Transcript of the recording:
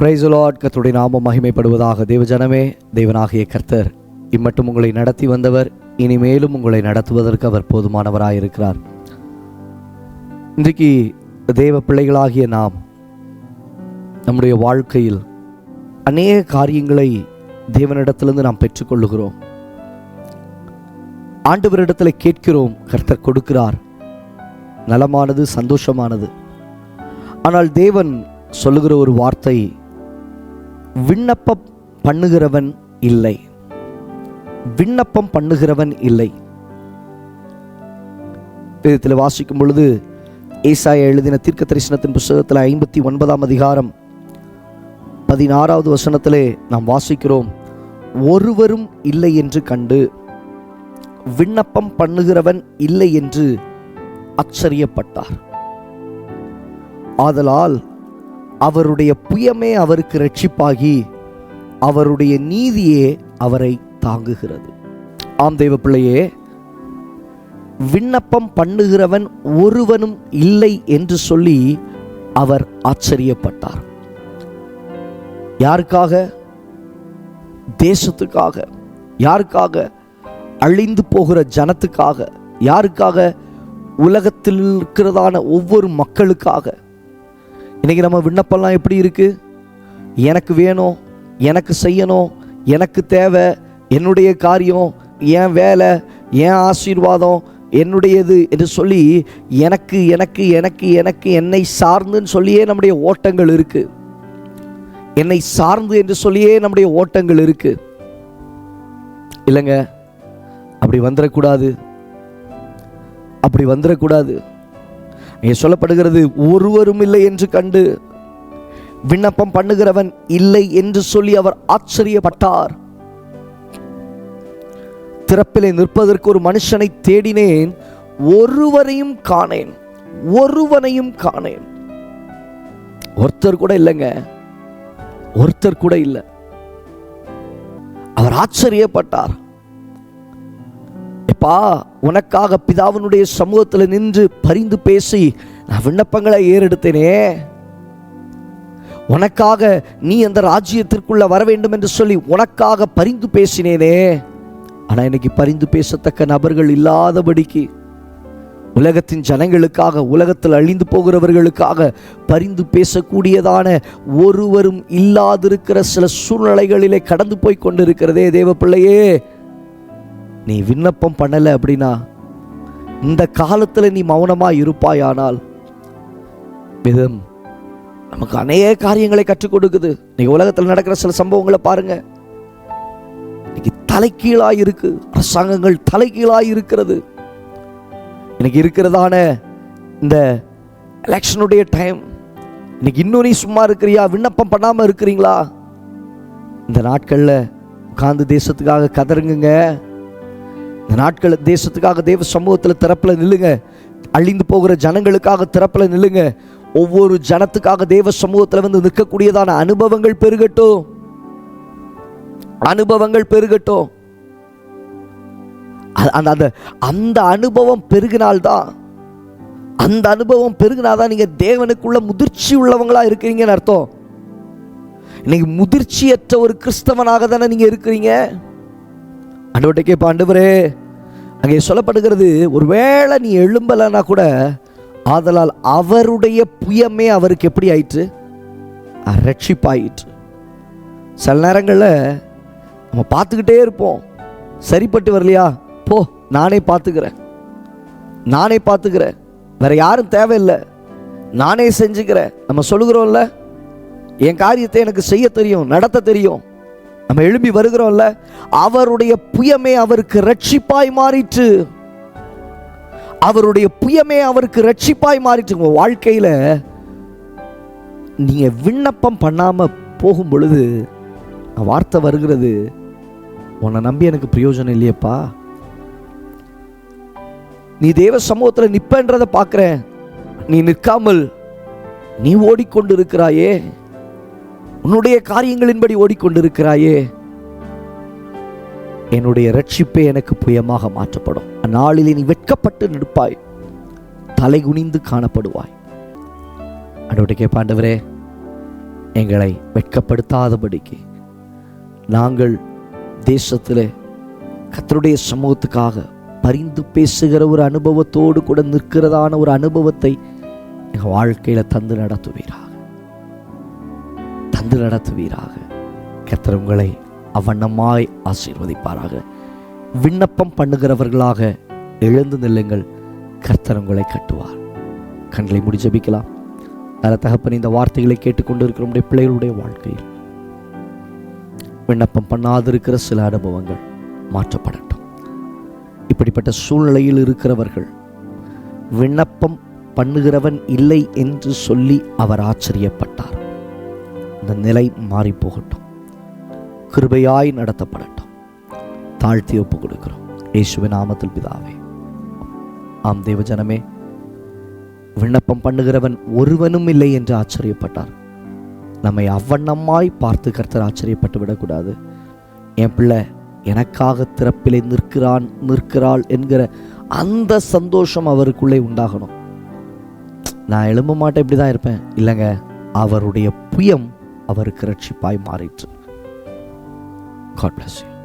Praise the Lord கர்த்தருடைய நாமம் மகிமைப்படுவதாக. தேவஜனமே தேவனாகிய கர்த்தர் இம்மட்டும் உங்களை நடத்தி வந்தவர் இனிமேலும் உங்களை நடத்துவதற்கு அவர் போதுமானவராயிருக்கிறார் இன்றைக்கு தேவ பிள்ளைகளாகிய நாம் நம்முடைய வாழ்க்கையில் அநேக காரியங்களை தேவனிடத்திலிருந்து நாம் பெற்றுக்கொள்ளுகிறோம். ஆண்டவரிடத்தில் கேட்கிறோம் கர்த்தர் கொடுக்கிறார். நலமானது சந்தோஷமானது. ஆனால் தேவன் சொல்லுகிற ஒரு வார்த்தை விண்ணப்பம் பண்ணுகிறவன் இல்லை. விண்ணப்பம் பண்ணுகிறவன் இல்லை. வேதத்தில் வாசிக்கும் பொழுது ஏசாயா எழுதின தீர்க்க தரிசனத்தின் புஸ்தகத்தில் ஐம்பத்தி ஒன்பதாம் அதிகாரம் பதினாறாவது வசனத்திலே நாம் வாசிக்கிறோம் ஒருவரும் இல்லை என்று கண்டு விண்ணப்பம் பண்ணுகிறவன் இல்லை என்று ஆச்சரியப்பட்டார் ஆதலால் அவருடைய புயமே அவருக்கு ரட்சிப்பாகி அவருடைய நீதியே அவரை தாங்குகிறது. ஆம் தெய்வ பிள்ளையே விண்ணப்பம் பண்ணுகிறவன் ஒருவனும் இல்லை என்று சொல்லி அவர் ஆச்சரியப்பட்டார். யாருக்காக? தேசத்துக்காக. யாருக்காக? அழிந்து போகிற ஜனத்துக்காக. யாருக்காக? உலகத்தில் இருக்கிறதான ஒவ்வொரு மக்களுக்காக. இன்றைக்கி நம்ம விண்ணப்பம்லாம் எப்படி இருக்குது எனக்கு வேணும் எனக்கு செய்யணும் எனக்கு தேவை என்னுடைய காரியம் என் வேலை என் ஆசீர்வாதம் என்னுடையது என்று சொல்லி எனக்கு எனக்கு எனக்கு எனக்கு என்னை சார்ந்துன்னு சொல்லியே நம்முடைய ஓட்டங்கள் இருக்குது என்னை சார்ந்து என்று சொல்லியே நம்முடைய ஓட்டங்கள் இருக்குது இல்லைங்க அப்படி வந்துடக்கூடாது. அப்படி வந்துடக்கூடாது. இங்கே சொல்லப்படுகிறது ஒருவரும் இல்லை என்று கண்டு விண்ணப்பம் பண்ணுகிறவன் இல்லை என்று சொல்லி அவர் ஆச்சரியப்பட்டார். திறப்பிலே நிற்பதற்கு ஒரு மனுஷனை தேடினேன் ஒருவரையும் காணேன் ஒருவனையும் காணேன். ஒருத்தர் கூட இல்லைங்க. ஒருத்தர் கூட இல்லை. அவர் ஆச்சரியப்பட்டார். எப்பா உனக்காக பிதாவினுடைய சமூகத்தில் நின்று பரிந்து பேசி நான் விண்ணப்பங்களை ஏறெடுத்தேனே. உனக்காக நீ அந்த ராஜ்யத்திற்குள்ள வர வேண்டும் என்று சொல்லி உனக்காக பரிந்து பேசினேனே. ஆனால் இன்னைக்கு பரிந்து பேசத்தக்க நபர்கள் இல்லாதபடிக்கு உலகத்தின் ஜனங்களுக்காக உலகத்தில் அழிந்து போகிறவர்களுக்காக பரிந்து பேசக்கூடியதான ஒருவரும் இல்லாதிருக்கிற சில சூழ்நிலைகளிலே கடந்து போய் கொண்டிருக்கிறதே தேவ பிள்ளையே நீ விண்ணப்பம் பண்ணலை அப்படின்னா இந்த காலத்தில் நீ மௌனமாக இருப்பாயானால் விதம் நமக்கு அநேக காரியங்களை கற்றுக் கொடுக்குது. நீங்க உலகத்தில் நடக்கிற சில சம்பவங்களை பாருங்க. இன்னைக்கு தலைக்கீழாக இருக்கு. அரசாங்கங்கள் தலைகீழாக இருக்கிறது. இன்னைக்கு இருக்கிறதான இந்த எலெக்ஷனுடைய டைம். இன்னைக்கு இன்னும் நீ சும்மா இருக்கிறியா? விண்ணப்பம் பண்ணாமல் இருக்கிறீங்களா? இந்த நாட்களில் உட்காந்து தேசத்துக்காக கதறுங்க இந்த நாட்கள் தேசத்துக்காக தேவ சமூகத்தில் திறப்பில் நில்லுங்க. அழிந்து போகிற ஜனங்களுக்காக திறப்பில் நில்லுங்க. ஒவ்வொரு ஜனத்துக்காக தேவ சமூகத்தில் வந்து நிற்கக்கூடியதான அனுபவங்கள் பெருகட்டும். அனுபவங்கள் பெருகட்டும். அந்த அந்த அந்த அனுபவம் பெருகினால்தான் அந்த அனுபவம் பெருகினாதான் நீங்க தேவனுக்குள்ள முதிர்ச்சி உள்ளவங்களா இருக்கிறீங்கன்னு அர்த்தம். இன்னைக்கு முதிர்ச்சியற்ற ஒரு கிறிஸ்தவனாக தானே நீங்க இருக்கிறீங்க. அண்டவர்கிட்ட கேட்பா ஆண்டவரே அங்கே சொல்லப்படுகிறது ஒருவேளை நீ எழும்பலைன்னா கூட ஆதலால் அவருடைய புயமே அவருக்கு எப்படி ஆயிற்று? ரட்சிப்பாயிற்று. சில நேரங்களில் நம்ம பார்த்துக்கிட்டே இருப்போம். சரிப்பட்டு வரலையா? போ நானே பார்த்துக்கிறேன். நானே பார்த்துக்கிறேன். வேற யாரும் தேவையில்லை. நானே செஞ்சுக்கிறேன். நம்ம சொல்லுகிறோம்ல என் காரியத்தை எனக்கு செய்ய தெரியும் நடத்த தெரியும். நம்ம எழும்பி வருகிறோம்ல. அவருடைய புயமே அவருக்கு ரட்சிப்பாய் மாறிட்டு அவருடைய புயமே அவருக்கு ரட்சிப்பாய் மாறிட்டு உங்கள் வாழ்க்கையில் நீங்கள் விண்ணப்பம் பண்ணாமல் போகும் பொழுது வார்த்தை வருகிறது. உன்னை நம்பி எனக்கு பிரயோஜனம் இல்லையேப்பா. நீ தேவ சமூகத்தில் நிற்பன்றதை பார்க்குறேன். நீ நிற்காமல் நீ ஓடிக்கொண்டு இருக்கிறாயே உன்னுடைய காரியங்களின்படி ஓடிக்கொண்டிருக்கிறாயே. என்னுடைய ரட்சிப்பே எனக்கு புயமாக மாற்றப்படும். அந்நாளிலே நீ வெட்கப்பட்டு நிற்பாய் தலை குனிந்து காணப்படுவாய். அடோட கேட்பாண்டவரே எங்களை வெட்கப்படுத்தாதபடிக்கு நாங்கள் தேசத்தில் கத்தருடைய சமூகத்துக்காக பரிந்து பேசுகிற ஒரு அனுபவத்தோடு கூட நிற்கிறதான ஒரு அனுபவத்தை எங்கள் வாழ்க்கையில் தந்து நடத்துவீரா? தந்து நடத்துவீராக. கத்தர் உங்களை அவண்ணமாய் ஆசீர்வதிப்பாராக. விண்ணப்பம் பண்ணுகிறவர்களாக எழுந்து நில்லுங்கள். கர்த்தர் உங்களை கட்டுவார். கண்களை முடி ஜெபிக்கலாம். நல்ல தகப்பன் இந்த வார்த்தைகளை கேட்டுக்கொண்டு இருக்கிற நம்முடைய பிள்ளைகளுடைய வாழ்க்கையில். விண்ணப்பம் பண்ணாதிருக்கிற சில அனுபவங்கள் மாற்றப்படட்டும். இப்படிப்பட்ட சூழ்நிலையில் இருக்கிறவர்கள் விண்ணப்பம் பண்ணுகிறவன் இல்லை என்று சொல்லி அவர் ஆச்சரியப்பட்டார். இந்த நிலை மாறி போகட்டும் கிருபையாய் நடத்தப்படட்டும். தாழ்த்தி ஒப்பு கொடுக்கிறோம். இயேசுவின் நாமத்தில் பிதாவே. ஆம் தேவஜனமே விண்ணப்பம் பண்ணுகிறவன் ஒருவனும் இல்லை என்று ஆச்சரியப்பட்டார். நம்மை அவ்வண்ணமாய் பார்த்து கர்த்தர் ஆச்சரியப்பட்டு விடக்கூடாது. என் பிள்ளை எனக்காக திறப்பிலே நிற்கிறான் நிற்கிறாள் என்கிற அந்த சந்தோஷம் அவருக்குள்ளே உண்டாகணும். நான் எழும்ப மாட்டேன் இப்படி தான் இருப்பேன். இல்லைங்க அவருடைய புயம் அவருக்கு ரட்சிப்பாய் மாறிற்று. God bless you